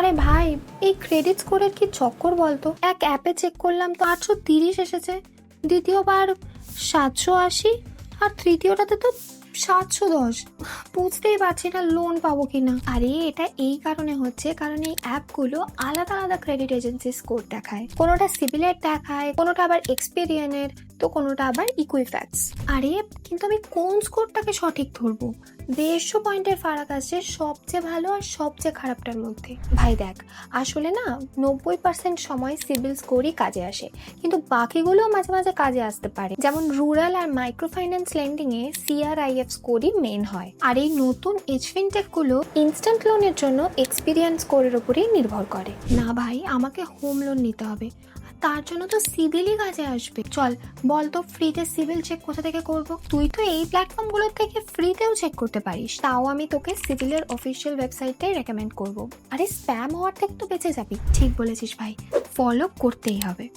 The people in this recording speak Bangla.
আরে ভাই, এই ক্রেডিট স্কোরের কি চক্কর বলতো? এক অ্যাপে চেক করলাম তো আটশো তিরিশ এসেছে। দ্বিতীয়বার সাতশো আশি, আর তৃতীয়টাতে তো সাতশো দশ। বুঝতেই পারছি না লোন পাবো কিনা। আরে, এটা এই কারণে হচ্ছে কারণ এই অ্যাপগুলো আলাদা আলাদা ক্রেডিট এজেন্সি স্কোর দেখায়। কোনোটা সিভিলের দেখায়, কোনোটা আবার এক্সপেরিয়েনের তো কোনোটা আবার ইকুইফ্যাক্স আরে, কিন্তু আমি কোন স্কোরটাকে সঠিক ধরবো? দেড়শো পয়েন্টের ফারাক আছে সবচেয়ে ভালো আর সবচেয়ে খারাপটার মধ্যে। ভাই দেখ, আসলে না নব্বই পার্সেন্ট সময় সিভিল স্কোরই কাজে আসে, কিন্তু বাকিগুলো মাঝে মাঝে কাজে আসতে পারে। যেমন রুরাল আর মাইক্রো ফাইন্যান্স লেন্ডিং এ সিআরআইএফ স্কোরই মেন হয়। আর এই নতুন এইচফিনটেকগুলো ইনস্ট্যান্ট লোনের জন্য এক্সপিরিয়েন্স স্কোরের উপরেই নির্ভর করে। না ভাই, আমাকে হোম লোন নিতে হবে। তার জন্য তো সিভিলই কাজে আসবে। চল, বল তো ফ্রিতে সিভিল চেক কোথা থেকে করব? তুই তো এই প্ল্যাটফর্মগুলোর থেকে ফ্রিতেও চেক করতে পারিস। তাও আমি তোকে সিভিলের অফিসিয়াল ওয়েবসাইটটাই রেকমেন্ড করব। আরে স্প্যাম হওয়ার থেকে তো বেঁচে যাবি। ঠিক বলেছিস ভাই। ফলো করতেই হবে।